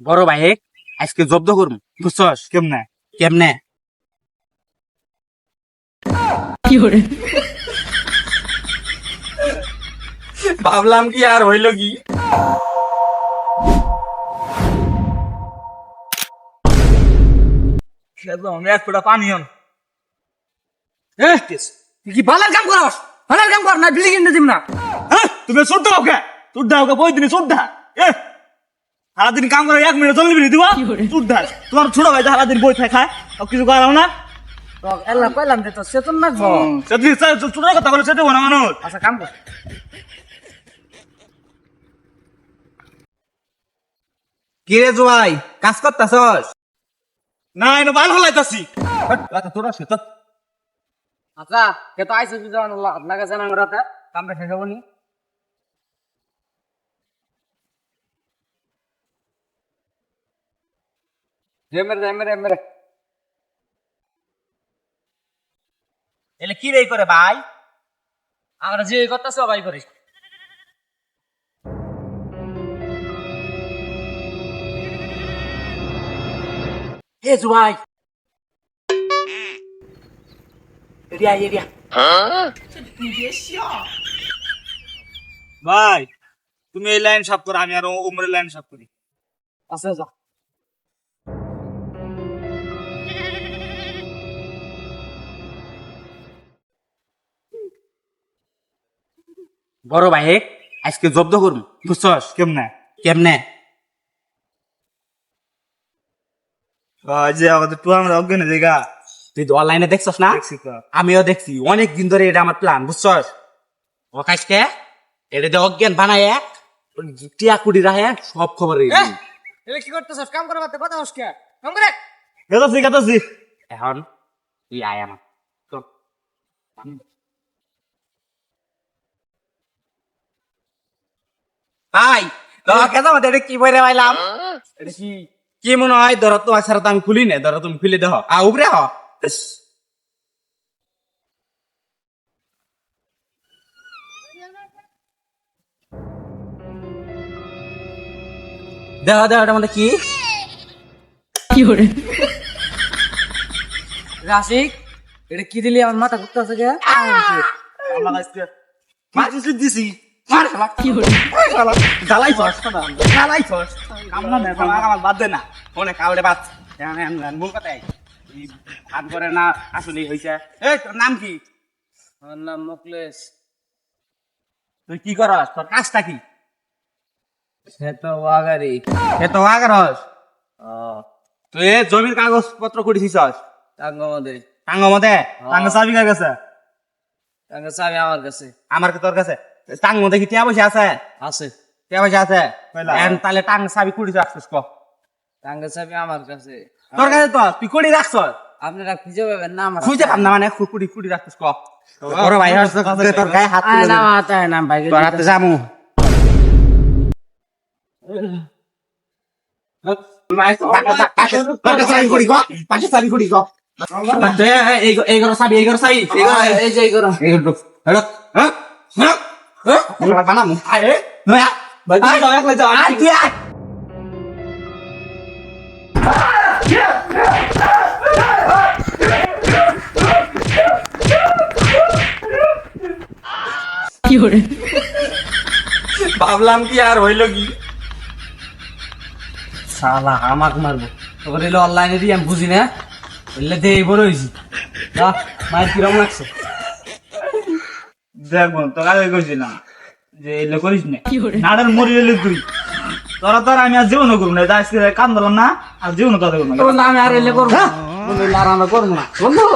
বড় ভাই আজকে জব্দ করব বুঝছস? কেমনে? কেমনে? ভাবলাম কি আর হইল কি? এক ফোঁটা পানি হন তুই কি বালার কাম করস? বালার কাম কর না বিল্ডিং কিনে দিম না তুমি চোদ্দ ওকে? চোদ্দ ওকে বই দিনে এ সারাদিন কাম করে এক মিনিট মিনিট দিব? চোদ্দ তোমার ছোট ভাই সারাদিন বই খায় খায় আর কিছু করাও না। তো এল্লা কইলাম যে তো সেতন রাখব সেদিন ছোট কথা বলে সেটা না মানুষ। আচ্ছা কাম কর। কি রে জোয়াই কাজ করতাছস? না এটা ভালো হলাইতাছি তোর আছে তোর আচ্ছা কে তো আইসে যদি আপনাকে জানা রাতে কামটা শেষ হবনি জেমের জেমের জেমের এলে কি রে করে ভাই? আমরা যে করতেছ সবাই করিস। হে জোয়াই এরিয়া এরিয়া। ভাই তুমি এই লাইন সাফ করো আমি আর উমরের লাইন সাফ করি। আচ্ছা আচ্ছা বড় ভাই আজকে জব্দ করব বুঝছস? কেমনে? কেমনে? যে আমাদের টু আমরা অজ্ঞানে জায়গা তুই তো অনলাইনে দেখছস না? আমিও দেখছি। অনেক দিন ধরে এটা আমার প্ল্যান বুঝছস? ও কাজকে এটা দিয়ে অজ্ঞান বানায় এক টিয়া কুড়ি রাহে সব খবর এলে কি করতেছস? কাম করে বাতে কথা হস কে? কাম করে। গেতাছি গেতাছি। এখন তুই আয় আমার। চল। ভাই তোমার কাছে আমাদের কি বইরে পাইলাম? এটা কি? কি মনে হয়? ধরো তোমার ছাড়া তো আমি খুলি না ধরো তুমি খুলে দেহ আ উপরে হ। দেহ দেহ এটা মধ্যে কি? রাশিক এটা কি দিলি? আমার মাথা ঘুরতেছে কে আমার দিছি? মার শালা। কি হলো? শালা। জ্বালাই ফস আমরা না আমার আমার বাদ দে না। ফোনে কাউরে বাদ। মূল হাত করে না আসলে হয়েছে এই তোর নাম কি? আমার নাম মুকলেশ। তুই কি করস? তোর কাজটা কি? সে তো ওয়াগারি। এ তো আগারস তুই এ জমির কাগজ পত্র করেছিস টাঙ্গ মধ্যে টাঙ্গ মতে টাঙ্গা চাবি কার কাছে? টাঙ্গ চাবি আমার কাছে। আমার তোর কাছে? টাঙ্গ মধ্যে কি টিয়া পয়সা আছে? আছে। টিয়া পয়সা আছে। এখন তাহলে টাঙ্গ চাবি কুড়ি রাখছিস ক। টাঙ্গ চাবি আমার কাছে। তোর কাছে তো তুই কুড়ি রাখছ আপনারা খুঁজে পাবেন না আমার খুঁজে পাম না মানে কুড়ি কুড়ি রাখছিস ক। বড় ভাই হস তোর গায়ে হাত না। মাথায় নাম ভাই তোর হাতে জামু। এই যে এই করো ভাবলাম কি আর হইল কি শালা আমাক মারবো তোর এলো অনলাইনে দিয়ে আমি বুঝি না বললে দে এই বড় হয়েছি মায়ের কিরম লাগছে দেখব তোর আগে কইছিলাম যে এলে করিস না। নাড়ের মরি এলে তুই। তোরা তোর আমি আর জীবনও করব না আজকে কান্দলাম না আর জীবনও কথা করব না। আমি আর এলে করব না। বলে করব না। বন্ধু!